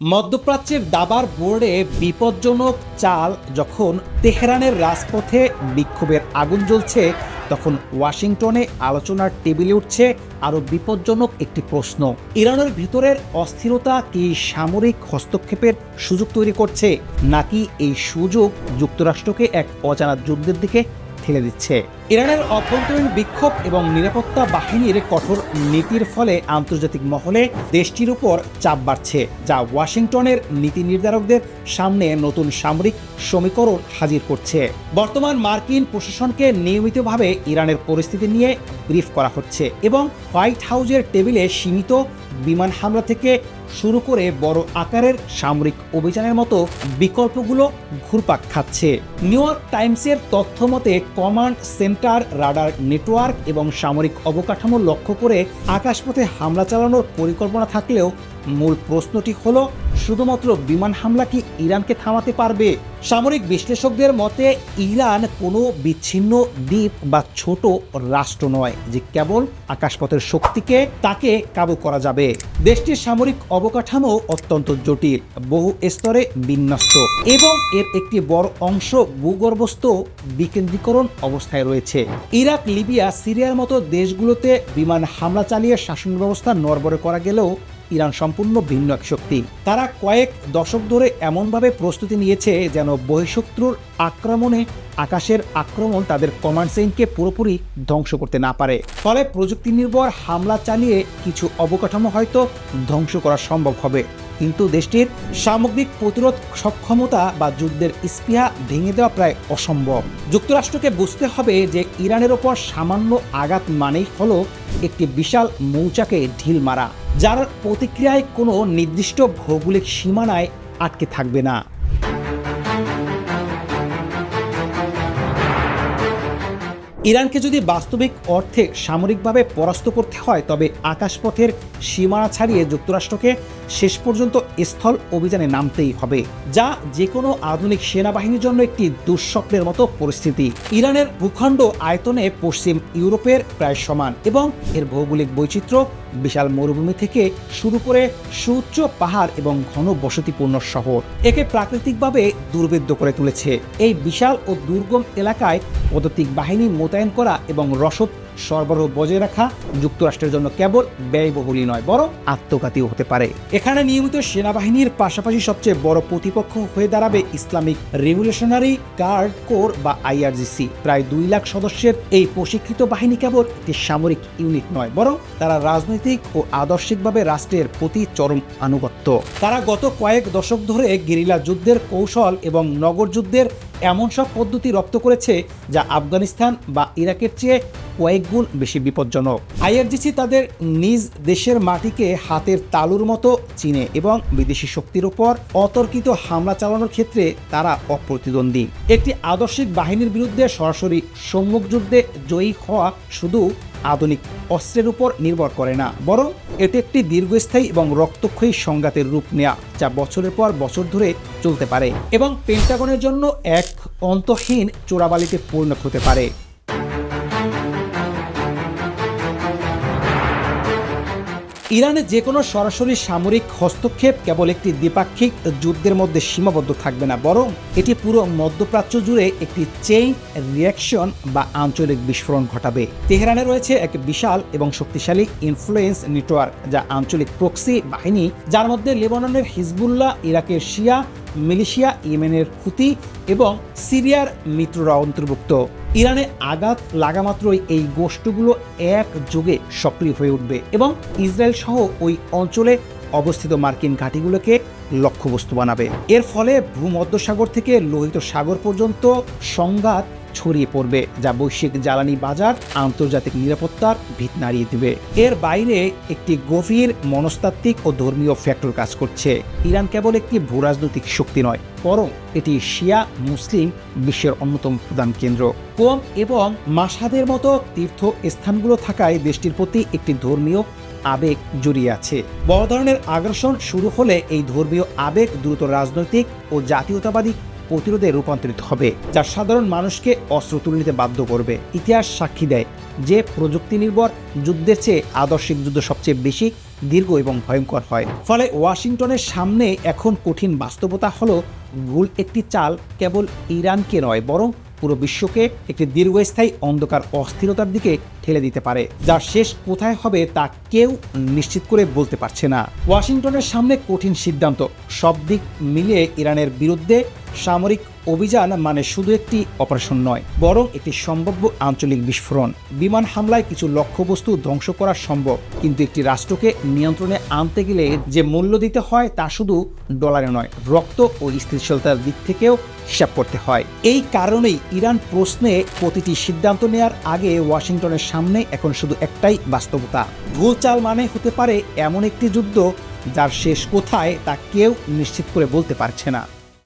মধ্যপ্রাচ্যের দাবার বোর্ডে বিপজ্জনক চাল যখন তেহরানের রাজপথে বিক্ষোভের আগুন জ্বলছে, তখন ওয়াশিংটনে আলোচনার টেবিলে উঠছে আরও বিপজ্জনক একটি প্রশ্ন। ইরানের ভিতরের অস্থিরতা কি সামরিক হস্তক্ষেপের সুযোগ তৈরি করছে, নাকি এই সুযোগ যুক্তরাষ্ট্রকে এক অজানা যুদ্ধের দিকে ঠেলে দিচ্ছে। ইরানের অভ্যন্তরীণ বিক্ষোভ এবং নিরাপত্তা বাহিনীর কঠোর নীতির ফলে আন্তর্জাতিক মহলে দেশটির উপর চাপ বাড়ছে, যা ওয়াশিংটনের নীতি নির্ধারকদের সামনে নতুন সামরিক সমীকরণ হাজির করছে। বর্তমান মার্কিন প্রশাসনকে নিয়মিতভাবে ইরানের পরিস্থিতি নিয়ে ব্রিফ করা হচ্ছে এবং হোয়াইট হাউজের টেবিলে সীমিত বিমান হামলা থেকে শুরু করে বড় আকারের সামরিক অভিযানের মতো বিকল্পগুলো ঘুরপাক খাচ্ছে। নিউ ইয়র্ক টাইমসের তথ্য মতে, কমান্ড সেন্টার, রাডার নেটওয়ার্ক এবং সামরিক অবকাঠামো লক্ষ্য করে আকাশপথে হামলা চালানোর পরিকল্পনা থাকলেও মূল প্রশ্নটি হলো শুধুমাত্র বিমান হামলা কি ইরানকে থামাতে পারবে? সামরিক বিশ্লেষকদের মতে, ইরান কোনো বিচ্ছিন্ন দ্বীপ বা ছোট রাষ্ট্র নয়, যে কেবল আকাশপথের শক্তিকে তাকে কাবু করা যাবে। দেশটির সামরিক অবকাঠামো অত্যন্ত জটিল, বহু স্তরে বিন্যস্ত, এবং এর একটি বড় অংশ ভূগর্ভস্থ বিকেন্দ্রীকরণ অবস্থায় রয়েছে। ইরাক, লিবিয়া, সিরিয়ার মতো দেশগুলোতে বিমান হামলা চালিয়ে শাসন ব্যবস্থা নড়বড়ে করা গেলেও ইরান সম্পূর্ণ ভিন্ন এক শক্তি। তারা কয়েক দশক ধরে এমনভাবে প্রস্তুতি নিয়েছে যেন বহিঃশত্রুর আক্রমণে আকাশের আক্রমণ তাদের কমান্ড সেন্টকে পুরোপুরি ধ্বংস করতে না পারে। ফলে প্রযুক্তি নির্ভর হামলা চালিয়ে কিছু অবকাঠামো হয়তো ধ্বংস করা সম্ভব হবে। কিন্তু দেশটির সামগ্রিক প্রতিরোধ সক্ষমতা বা যুদ্ধের স্পৃহা ভেঙে দেওয়া প্রায় অসম্ভব। যুক্তরাষ্ট্রকে বুঝতে হবে যে ইরানের ওপর সামান্য আঘাত মানেই হলো একটি বিশাল মৌচাকে ঢিল মারা, যার প্রতিক্রিয়ায় কোনো নির্দিষ্ট ভৌগোলিক সীমানায় আটকে থাকবে না। ইরানকে যদি বাস্তবিক অর্থে সামরিকভাবে পরাস্ত করতে হয়, তবে আকাশপথের সীমানা ছাড়িয়ে যুক্তরাষ্ট্রকে শেষ পর্যন্ত স্থল অভিযানে নামতেই হবে, যা যে কোনো আধুনিক সেনাবাহিনীর জন্য একটি দুঃস্বপ্নের মতো পরিস্থিতি। ইরানের ভূখণ্ড আয়তনে পশ্চিম ইউরোপের প্রায় সমান এবং এর ভৌগোলিক বৈচিত্র্য বিশাল মরুভূমি থেকে শুরু করে সুউচ্চ পাহাড় এবং ঘন বসতিপূর্ণ শহর। একে প্রাকৃতিকভাবে দুর্ভেদ্য করে তুলেছে। এই বিশাল ও দুর্গম এলাকায় পদাতিক বাহিনী মোতায়েন করা এবং রসদ সরবরাহ বজায় রাখা যুক্তরাষ্ট্রের জন্য কেবল ব্যয়বহুলই নয়, বরং আত্মঘাতীও হতে পারে। এখানে নিয়মিত সেনাবাহিনীর পাশাপাশি সবচেয়ে বড় প্রতিপক্ষ হয়ে দাঁড়াবে ইসলামিক রেভলিউশনারি গার্ড কোর বা আইআরজিসি। প্রায় দুই লাখ সদস্যের এই প্রশিক্ষিত বাহিনী কেবল একটি সামরিক ইউনিট নয়, বরং তারা রাজনৈতিক ও আদর্শিকভাবে রাষ্ট্রের প্রতি চরম আনুগত্য। তারা গত কয়েক দশক ধরে গেরিলা যুদ্ধের কৌশল এবং নগর যুদ্ধের এমন সব পদ্ধতি রপ্ত করেছে যা আফগানিস্তান বা ইরাকের চেয়ে কয়েক গুণ বেশি বিপজ্জনক। আইআরজিসি তাদের নিজ দেশের মাটিকে হাতের তালুর মতো চিনে এবং বিদেশি শক্তির উপর অতর্কিত হামলা চালানোর ক্ষেত্রে তারা অপ্রতিদ্বন্দ্বী। একটি আদর্শিক বাহিনীর বিরুদ্ধে সরাসরি সম্মুখ যুদ্ধে জয়ী হওয়া শুধু আধুনিক অস্ত্রের উপর নির্ভর করে না, বরং এটি একটি দীর্ঘস্থায়ী এবং রক্তক্ষয়ী সংঘাতের রূপ নেয়া, যা বছরের পর বছর ধরে চলতে পারে এবং পেন্টাগনের জন্য এক অন্তহীন চোরাবালিতে পরিণত হতে পারে। ইরানে যে কোনো সরাসরি সামরিক হস্তক্ষেপ কেবল একটি দ্বিপাক্ষিক যুদ্ধের মধ্যে সীমাবদ্ধ থাকবে না, বরং এটি পুরো মধ্যপ্রাচ্য জুড়ে একটি চেইন রিয়াকশন বা আঞ্চলিক বিস্ফোরণ ঘটাবে। তেহরানে রয়েছে এক বিশাল এবং শক্তিশালী ইনফ্লুয়েন্স নেটওয়ার্ক যা আঞ্চলিক প্রক্সি বাহিনী, যার মধ্যে লেবাননের হিজবুল্লাহ, ইরাকের শিয়া, মিলিশিয়া, ইয়েমেনের হুতি এবং সিরিয়ার মিত্ররা অন্তর্ভুক্ত। ইরানে আঘাত লাগামাত্রই এই গোষ্ঠীগুলো এক যুগে সক্রিয় হয়ে উঠবে এবং ইসরায়েল সহ ওই অঞ্চলে অবস্থিত মার্কিন ঘাঁটিগুলোকে লক্ষ্যবস্তু বানাবে। এর ফলে ভূমধ্যসাগর থেকে লোহিত সাগর পর্যন্ত সংঘাত ছড়িয়ে পড়বে, যা বৈশ্বিক জ্বালানি বাজার, আন্তর্জাতিক নিরাপত্তার ভিত নাড়িয়ে দিবে। এর বাইরে একটি গভীর মনস্তাত্ত্বিক ও ধর্মীয় ফ্যাক্টর কাজ করছে। ইরান কেবল একটি ভূরাজনৈতিক শক্তি নয়, বরং এটি শিয়া, মুসলিম, বিশ্বের অন্যতম প্রধান কেন্দ্র। কোম এবং মাসাদের মতো তীর্থ স্থানগুলো থাকায় দেশটির প্রতি একটি ধর্মীয় আবেগ জড়িয়ে আছে। বড় ধরনের আগ্রাসন শুরু হলে এই ধর্মীয় আবেগ দ্রুত রাজনৈতিক ও জাতীয়তাবাদী প্রতিরোধে রূপান্তরিত হবে, যা সাধারণ মানুষকে অস্ত্র তুলে নিতে বাধ্য করবে। ইতিহাস সাক্ষী দেয় যে প্রযুক্তি নির্ভর যুদ্ধের চেয়ে আদর্শিক যুদ্ধ সবচেয়ে বেশি দীর্ঘ এবং ভয়ঙ্কর হয়। ফলে ওয়াশিংটনের সামনে এখন কঠিন বাস্তবতা হলো ভুল একটি চাল কেবল ইরানকে নয়, বরং পুরো বিশ্বকে একটি দীর্ঘস্থায়ী অন্ধকার অস্থিরতার দিকে ঠেলে দিতে পারে যার শেষ কোথায় হবে তা কেউ নিশ্চিত করে বলতে পারছে না। ওয়াশিংটনের সামনে কঠিন সিদ্ধান্ত। সব দিক মিলিয়ে ইরানের বিরুদ্ধে সামরিক অভিযান মানে শুধু একটি অপারেশন নয়, বরং একটি সম্ভাব্য আঞ্চলিক বিস্ফোরণ। বিমান হামলায় কিছু লক্ষ্যবস্তু ধ্বংস করা সম্ভব, কিন্তু একটি রাষ্ট্রকে নিয়ন্ত্রণে আনতে গেলে যে মূল্য দিতে হয় তা শুধু ডলারে নয়, রক্ত ও স্থিতিশীলতার দিক থেকেও হিসাব করতে হয়। এই কারণেই ইরান প্রশ্নে প্রতিটি সিদ্ধান্ত নেওয়ার আগে ওয়াশিংটনের সামনে এখন শুধু একটাই বাস্তবতা। ভুল চাল মানে হতে পারে এমন একটি যুদ্ধ যার শেষ কোথায় তা কেউ নিশ্চিত করে বলতে পারছে না।